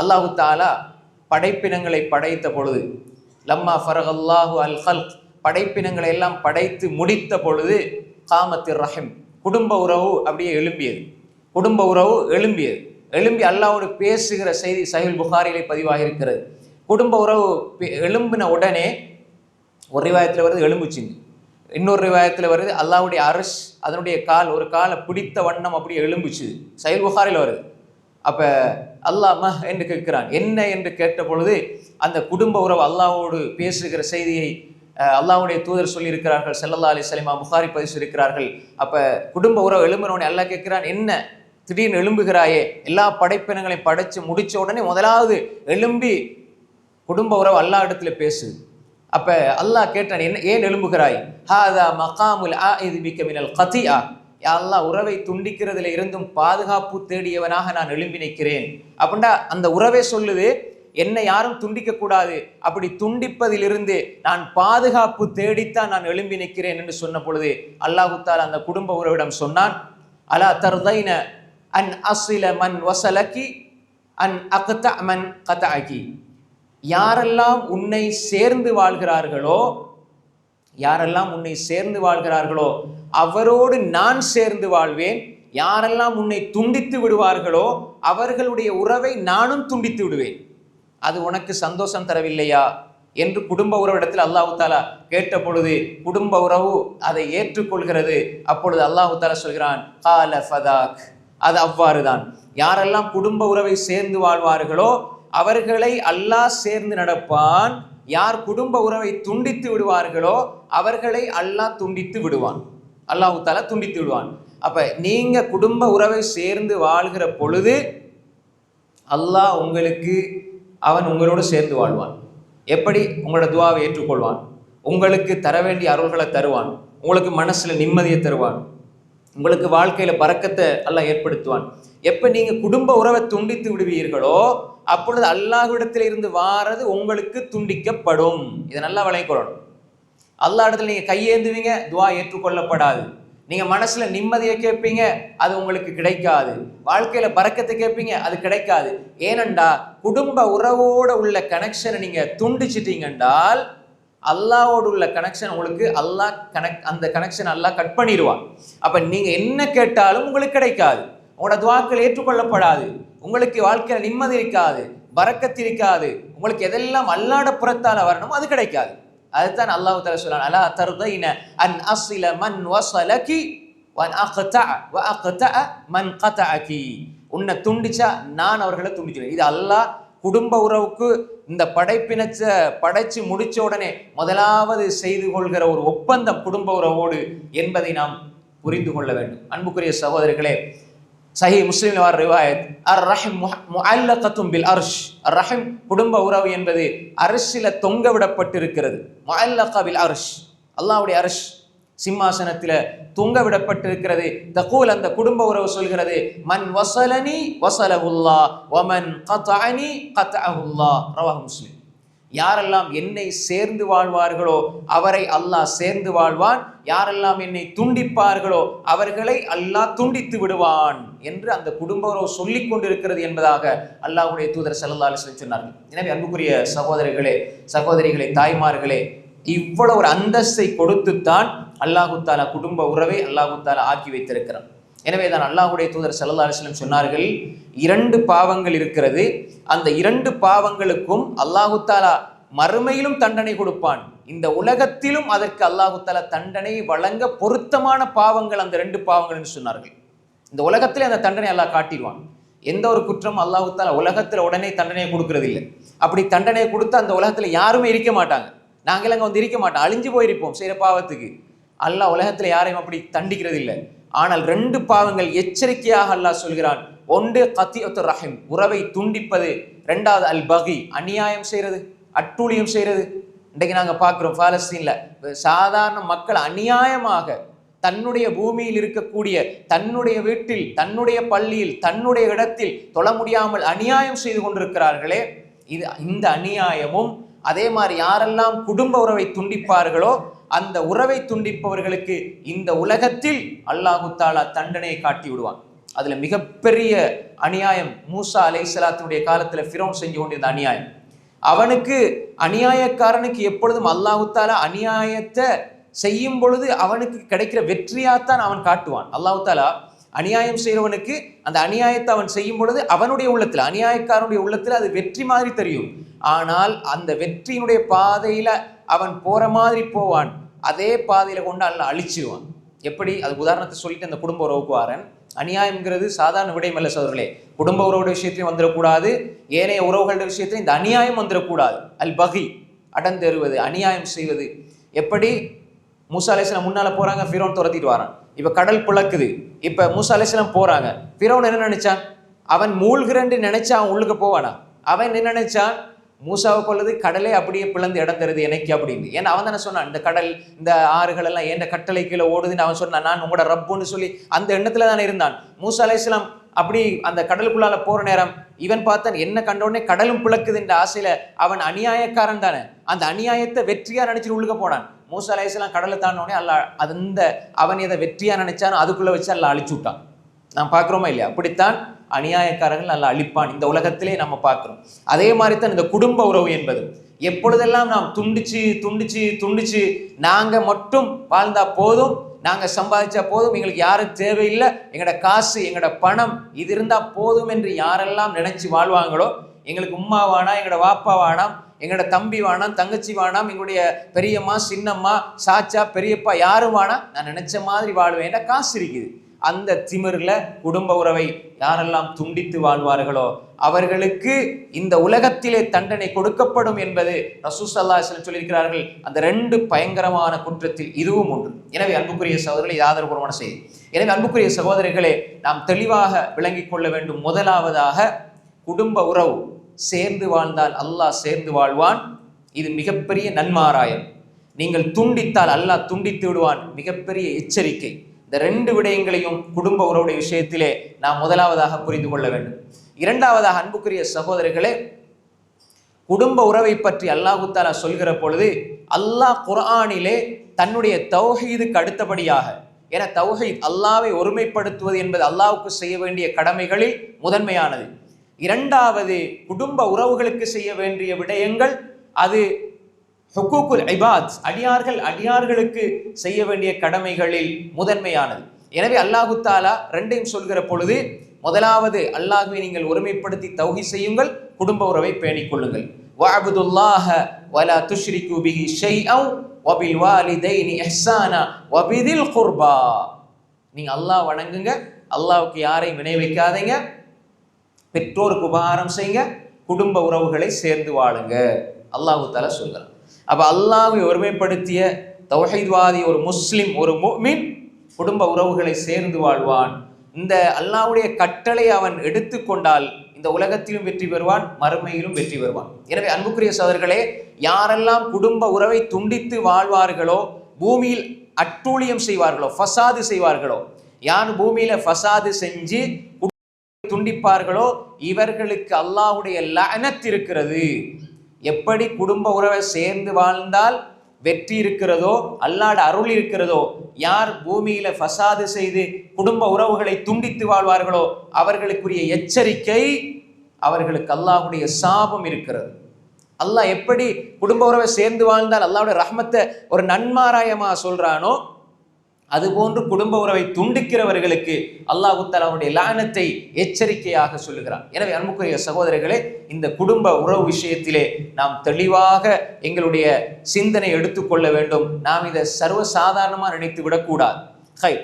அல்லாஹு தாலா படைப்பினங்களை படைத்த பொழுது லம்மா ஃபரகல்லாஹு அல் ஹல்க் படைப்பினங்களை எல்லாம் படைத்து முடித்த பொழுது காமத்து ரஹிம் குடும்ப உறவு அப்படியே எழும்பியது. குடும்ப உறவு எழும்பியது. எழும்பி அல்லாவோடு பேசுகிற செய்தி சஹில் புகாரிலே பதிவாக இருக்கிறது குடும்ப உறவு எழும்பின உடனே ஒரு ரிவாயத்தில் வருது எலும்புச்சிங்க இன்னொரு ரிவாயத்தில் வருது அல்லாவுடைய அரசு அதனுடைய கால் ஒரு காலை பிடித்த வண்ணம் அப்படியே எலும்புச்சு சைல் புகாரில் வருது. அப்போ அல்லாஹ் என்று கேட்கிறான். என்ன என்று கேட்ட பொழுது அந்த குடும்ப உறவு அல்லாவோடு பேசுகிற செய்தியை அல்லாவுடைய தூதர் சொல்லியிருக்கிறார்கள் செல்லல்லா அலி சலிமா புகாரி பதிவு இருக்கிறார்கள் அப்போ குடும்ப உறவு எழும்பினோடனே அல்லாஹ் கேட்கிறான் என்ன? திடீர்னு எழும்புகிறாயே எல்லா படைப்பினங்களையும் படைச்சு முடித்த உடனே முதலாவது எழும்பி குடும்ப உறவு அல்லாஹ் இடத்துல பேசுது அப்போ அல்லாஹ் கேட்டான் என்ன ஏன் எழும்புகிறாய்? ஹாதா மகாமுல் ஆ இது மிக்க மினல் கத்தியா யா அல்லாஹ் உறவை துண்டிக்கிறதுல இருந்தும் பாதுகாப்பு தேடியவனாக நான் எழும்பி நிற்கிறேன். அப்படின்னா அந்த உறவே சொல்லுது என்னை யாரும் துண்டிக்க கூடாது. அப்படி துண்டிப்பதிலிருந்து நான் பாதுகாப்பு தேடித்தான் நான் எழும்பி நிற்கிறேன் என்று சொன்ன பொழுது அல்லாஹுத்தால் அந்த குடும்ப உறவிடம் சொன்னான் அலா தர்தைன அன் அசில மன் வசலக்கி அன் அக்த மன் கதாக்கி யாரெல்லாம் உன்னை சேர்ந்து வாழ்கிறார்களோ யாரெல்லாம் உன்னை சேர்ந்து வாழ்கிறார்களோ அவரோடு நான் சேர்ந்து வாழ்வேன். யாரெல்லாம் உன்னை துண்டித்து விடுவார்களோ அவர்களுடைய உறவை நானும் துண்டித்து விடுவேன். அது உனக்கு சந்தோஷம் தரவில்லையா? என்று குடும்ப உறவிடத்தில் அல்லாஹு தாலா கேட்ட பொழுது குடும்ப உறவு அதை ஏற்றுக்கொள்கிறது. அப்பொழுது அல்லாஹு தாலா சொல்கிறான் கால ஃபதாக். அது அவ்வாறுதான். யாரெல்லாம் குடும்ப உறவை சேர்ந்து வாழ்வார்களோ அவர்களை அல்லாஹ் சேர்ந்து நடப்பான். யார் குடும்ப உறவை துண்டித்து விடுவார்களோ அவர்களை அல்லாஹ் துண்டித்து விடுவான். அல்லாஹு தாலா துண்டித்து விடுவான். அப்ப நீங்க குடும்ப உறவை சேர்ந்து வாழ்கிற பொழுது அல்லாஹ் உங்களுக்கு அவன் உங்களோடு சேர்ந்து வாழ்வான். எப்படி? உங்களோட துவாவை ஏற்றுக்கொள்வான். உங்களுக்கு தர வேண்டிய அருள்களை தருவான். உங்களுக்கு மனசுல நிம்மதியை தருவான். உங்களுக்கு வாழ்க்கையில பறக்கத்தை அல்லாஹ் ஏற்படுத்துவான். எப்ப நீங்க குடும்ப உறவை துண்டித்து விடுவீர்களோ அப்பொழுது அல்லாஹ்விடத்தில் இருந்து வாரது உங்களுக்கு துண்டிக்கப்படும். இதை நல்லா வழங்கிக்கொள்ளணும் அல்லா இடத்துல நீங்கள் கையேந்துவீங்க துவா ஏற்றுக்கொள்ளப்படாது. நீங்கள் மனசில் நிம்மதியை கேட்பீங்க அது உங்களுக்கு கிடைக்காது. வாழ்க்கையில் பறக்கத்தை கேட்பீங்க அது கிடைக்காது. ஏனண்டா குடும்ப உறவோட உள்ள கனெக்ஷனை நீங்கள் துண்டிச்சிட்டீங்கன்றால் அல்லாவோடு உள்ள கனெக்ஷன் உங்களுக்கு அல்லாஹ் கனெக்ட் அந்த கனெக்ஷன் அல்லாஹ் கட் பண்ணிடுவான். அப்போ நீங்கள் என்ன கேட்டாலும் உங்களுக்கு கிடைக்காது. உங்களோட துவாக்கள் ஏற்றுக்கொள்ளப்படாது. உங்களுக்கு வாழ்க்கையில் நிம்மதி இருக்காது பறக்கத்து இருக்காது. உங்களுக்கு எதெல்லாம் அல்லாட புறத்தால் வரணுமோ அது கிடைக்காது. அதுதான் அல்லாஹு தால சொல்றான் அலா தர்தைன அன் அஸ்ல மன் வஸலகி வன் அக்தா வ அக்தா மன் கதஅகி. உன்னை துண்டிச்சா நான் அவர்களை துண்டிச்சிடுவேன் இது அல்லாஹ் குடும்ப உறவுக்கு இந்த படைப்பினச்ச படைச்சு முடிச்ச உடனே முதலாவது செய்து கொள்கிற ஒரு ஒப்பந்தம் குடும்ப உறவோடு என்பதை நாம் புரிந்து கொள்ள வேண்டும். அன்புக்குரிய சகோதரர்களே சஹி முஸ்லீம் வார் ரிவாயத் அர் ரஹிம் முஅல்லகத்தும் பில் அர்ஷ். அர் ரஹிம் குடும்ப உறவு என்பது அரசில தொங்க விடப்பட்டிருக்கிறது. முஅல்லக பில் அர்ஷ். அல்லாவுடைய அர்ஷ். சிம்மாசனத்தில் தொங்க விடப்பட்டிருக்கிறது. தகூல் அந்த குடும்ப உறவு சொல்கிறது. மன் வசலனி வசலஹுல்லா வமன் கதஅனி கதஅஹுல்லா. ரவாஹ் முஸ்லீம். யாரெல்லாம் என்னை சேர்ந்து வாழ்வார்களோ அவரை அல்லாஹ் சேர்ந்து வாழ்வான். யாரெல்லாம் என்னை துண்டிப்பார்களோ அவர்களை அல்லாஹ் துண்டித்து விடுவான். என்று அந்த குடும்ப உறவு சொல்லிக் கொண்டிருக்கிறது என்பதாக அல்லாஹுடைய தூதர் ஸல்லல்லாஹு அலிஸ்லம் சொன்னார்கள். எனவே அன்புக்குரிய சகோதரிகளே சகோதரிகளே தாய்மார்களே இவ்வளவு ஒரு அந்தஸ்தை கொடுத்துத்தான் அல்லாஹு தாலா குடும்ப உறவை அல்லாஹு தாலா ஆக்கி வைத்திருக்கிறான். எனவே தான் அல்லாஹுடைய தூதர் ஸல்லல்லாஹு அலிஸ்லம் சொன்னார்கள் இரண்டு பாவங்கள் இருக்கிறது. அந்த இரண்டு பாவங்களுக்கும் அல்லாஹு தாலா மறுமையிலும் தண்டனை கொடுப்பான். இந்த உலகத்திலும் அதற்கு அல்லாஹு தாலா தண்டனை வழங்க பொருத்தமான பாவங்கள் அந்த ரெண்டு பாவங்கள்னு சொன்னார்கள். இந்த உலகத்திலே அந்த தண்டனை அல்லாஹ் காட்டிடுவான். எந்த ஒரு குற்றம் அல்லாஹுத்தால உலகத்தில் உடனே தண்டனையை கொடுக்கறது இல்லை அப்படி தண்டனையை கொடுத்து அந்த உலகத்தில் யாருமே இருக்க மாட்டாங்க. நாங்கள் அங்கே வந்து இருக்க மாட்டோம். அழிஞ்சு போயிருப்போம் செய்கிற பாவத்துக்கு. அல்லாஹ் உலகத்தில் யாரையும் அப்படி தண்டிக்கிறது இல்லை ஆனால் ரெண்டு பாவங்கள் எச்சரிக்கையாக அல்லாஹ் சொல்கிறான். ஒன்று கத்தியத்து ரஹிம் உறவை துண்டிப்பது. ரெண்டாவது அல் பகி அநியாயம் செய்கிறது அட்டூழியம் செய்கிறது இன்றைக்கு நாங்கள் பார்க்குறோம் பாலஸ்தீனில் சாதாரண மக்கள் அநியாயமாக தன்னுடைய பூமியில் இருக்கக்கூடிய தன்னுடைய வீட்டில் தன்னுடைய பள்ளியில் தன்னுடைய இடத்தில் தொழ முடியாமல் அநியாயம் செய்து கொண்டிருக்கிறார்களே இது இந்த அநியாயமும் அதே மாதிரி யாரெல்லாம் குடும்ப உறவை துண்டிப்பார்களோ அந்த உறவை துண்டிப்பவர்களுக்கு இந்த உலகத்தில் அல்லாஹு தாலா தண்டனையை காட்டி விடுவான். அதுல மிகப்பெரிய அநியாயம் மூசா அலைஹிஸ்ஸலாத்தினுடைய காலத்துல ஃபிரோன் செஞ்சு கொண்டிருந்த அநியாயம். அவனுக்கு அநியாயக்காரனுக்கு எப்பொழுதும் அல்லாஹு தாலா அநியாயத்தை செய்யும் பொழுது அவனுக்கு கிடைக்கிற வெற்றியாத்தான் அவன் காட்டுவான். அல்லாஹு தாலா அநியாயம் செய்கிறவனுக்கு அந்த அநியாயத்தை அவன் செய்யும் பொழுது அவனுடைய உள்ளத்தில் அநியாயக்காரனுடைய உள்ளத்தில் அது வெற்றி மாதிரி தெரியும். ஆனால் அந்த வெற்றியினுடைய பாதையில அவன் போற மாதிரி போவான். அதே பாதையில கொண்டு அல்ல அழிச்சிடுவான் எப்படி? அது உதாரணத்தை சொல்லிட்டு அந்த குடும்ப உறவுக்கு வாரன். அநியாயம்ங்கிறது சாதாரண விடயமல்ல சோதர்களே குடும்ப உறவோட விஷயத்திலையும் வந்துடக்கூடாது. ஏனைய உறவுகளோட விஷயத்திலையும் இந்த அநியாயம் வந்துடக்கூடாது. அல் பகி அடந்தெறுவது அநியாயம் செய்வது. எப்படி? மூசா அலிஸ்லாம் முன்னால போறாங்க ஃபிரோன் துரத்திட்டு வரான். இப்ப கடல் பிளக்குது இப்ப மூசா அலிஸ்லாம் போறாங்க. ஃபிரோன் என்ன நினைச்சான்? அவன் மூழ்கிறன்னு நினைச்சா அவன் உள்ளுக்கு போவானா? அவன் என்ன நினைச்சான்? மூசாவை கொள்ளது கடலே அப்படியே பிளந்து இடம் தருது எனக்கு அப்படின்னு. ஏன்னா அவன் தானே சொன்னான் இந்த கடல் இந்த ஆறுகள் எல்லாம் எந்த கட்டளை கீழே ஓடுதுன்னு அவன் சொன்னான் நான் உங்களோட ரப்புன்னு சொல்லி அந்த எண்ணத்துல தானே இருந்தான். மூசா அலைஹிஸ்ஸலாம் அப்படி அந்த கடலுக்குள்ளால போற நேரம் இவன் பார்த்தான் என்ன கண்ட உடனே கடலும் பிளக்குதுன்ற ஆசையில அவன் அநியாயக்காரன் தானே. அந்த அநியாயத்தை வெற்றியா நினைச்சிட்டு உள்ளுக்க போனான். மூசா அலைஹிஸ்ஸலாம் கடலை தாண்டின அல்லா அல்ல அந்த அவன் எதை வெற்றியாக நினைச்சானோ அதுக்குள்ளே வச்சு அல்ல அழிச்சு விட்டான். நான் பார்க்குறோமா இல்லையா? அப்படித்தான் அநியாயக்காரர்கள் நல்லா அழிப்பான். இந்த உலகத்திலே நம்ம பார்க்குறோம். அதே மாதிரி தான் இந்த குடும்ப உறவு என்பது. எப்பொழுதெல்லாம் நாம் துண்டிச்சு துண்டிச்சு துண்டிச்சு நாங்கள் மட்டும் வாழ்ந்தா போதும் நாங்கள் சம்பாதிச்சா போதும் எங்களுக்கு யாரும் தேவையில்லை எங்களோட காசு எங்களோட பணம் இது இருந்தால் போதும் என்று யாரெல்லாம் நினைச்சு வாழ்வாங்களோ எங்களுக்கு உம்மா எங்களோட வாப்பா எங்களோட தம்பி வாணாம் தங்கச்சி வாணாம் எங்களுடைய பெரியம்மா சின்னம்மா சாச்சா பெரியப்பா யாரும் வேணாம் நான் நினைச்ச மாதிரி வாழ்வேன். காசு இருக்குது. அந்த திமிரில் குடும்ப உறவை யாரெல்லாம் துண்டித்து வாழ்வார்களோ அவர்களுக்கு இந்த உலகத்திலே தண்டனை கொடுக்கப்படும் என்பது ரசூசல்லா சொல்லியிருக்கிறார்கள். அந்த ரெண்டு பயங்கரமான குற்றத்தில் இதுவும் ஒன்று. எனவே அன்புக்குரிய சகோதரர்களை இது ஆதரவுபூர்வமான செய்தி. எனவே அன்புக்குரிய சகோதரர்களே நாம் தெளிவாக விளங்கிக் கொள்ள வேண்டும். முதலாவதாக குடும்ப உறவு. சேர்ந்து வாழ்ந்தால் அல்லாஹ் சேர்ந்து வாழ்வான். இது மிகப்பெரிய நன்மாராயம். நீங்கள் துண்டித்தால் அல்லாஹ் துண்டித்து விடுவான். மிகப்பெரிய எச்சரிக்கை. இந்த ரெண்டு விடயங்களையும் குடும்ப உறவுடைய விஷயத்திலே நாம் முதலாவதாக புரிந்து கொள்ள வேண்டும். இரண்டாவதாக அன்புக்குரிய சகோதரர்களே குடும்ப உறவை பற்றி அல்லாஹு தாலா சொல்கிற பொழுது அல்லாஹ் குர்ஆனிலே தன்னுடைய தௌஹீதுக்கு அடுத்தபடியாக என தௌஹீத் அல்லாவை ஒருமைப்படுத்துவது என்பது அல்லாவுக்கு செய்ய வேண்டிய கடமைகளில் முதன்மையானது. இரண்டாவது குடும்ப உறவுகளுக்கு செய்ய வேண்டிய விடயங்கள் அது ஹுக்கூக்குல் ஐபாத் அடியார்கள் அடியார்களுக்கு செய்ய வேண்டிய கடமைகளில் முதன்மையானது. எனவே அல்லாஹு தாலா ரெண்டையும் சொல்கிற பொழுது முதலாவது அல்லாஹுவை நீங்கள் ஒருமைப்படுத்தி தௌகி செய்யுங்கள் குடும்ப உறவை பேணிக் கொள்ளுங்கள். வஅபுதுல்லாஹ வலா துஷ்ரிகு பிஹி ஷைஅவ் வபில் வாலிதைனி இஹ்சானா வபிதில் குர்பா. நீங்க அல்லாஹ் வணங்குங்க அல்லாஹ்வுக்கு யாரையும் வினை வைக்காதீங்க பெற்றோருக்கு உபகாரம் செய்யுங்க குடும்ப உறவுகளை சேர்ந்து வாழுங்க. அல்லாஹு தால சொல்கிறான் அப்போ அல்லாஹ்வை ஒருமைப்படுத்திய தௌஹைத்வாதி ஒரு முஸ்லிம் ஒரு மீன் குடும்ப உறவுகளை சேர்ந்து வாழ்வான். இந்த அல்லாவுடைய கட்டளை அவன் எடுத்துக்கொண்டால் இந்த உலகத்திலும் வெற்றி பெறுவான் மறுமையிலும் வெற்றி பெறுவான். எனவே அன்புக்குரிய சோதர்களே யாரெல்லாம் குடும்ப உறவை துண்டித்து வாழ்வார்களோ பூமியில் அட்டூழியம் செய்வார்களோ ஃபசாது செய்வார்களோ யார் பூமியில ஃபசாது செஞ்சு துண்டிப்பார்களோ? இவர்களுக்கு அல்லாஹுடைய லனத் இருக்கிறது எப்படி குடும்ப உறவை சேர்ந்து வாழ்ந்தால் வெற்றி இருக்கிறதோ அல்லாட அருள் இருக்கிறதோ யார் பூமியில ஃபசாது செய்து குடும்ப உறவுகளை துண்டித்து வாழ்வார்களோ அவர்களுக்குரிய எச்சரிக்கை அவர்களுக்கு அல்லாஹுடைய சாபம் இருக்கிறது. அல்லாஹ் எப்படி குடும்ப உறவை சேர்ந்து வாழ்ந்தால் அல்லாவுடைய ரஹ்மத்தை ஒரு நன்மாராயமா சொல்றானோ அதுபோன்று குடும்ப உறவை துண்டிக்கிறவர்களுக்கு அல்லாஹு தலாவுடைய லானத்தை எச்சரிக்கையாக சொல்லுகிறான் எனவே அன்புக்குரிய சகோதரர்களே இந்த குடும்ப உறவு விஷயத்திலே நாம் தெளிவாக எங்களுடைய சிந்தனை எடுத்துக்கொள்ள வேண்டும். நாம் இதை சர்வசாதாரணமாக நினைத்து விடக்கூடாது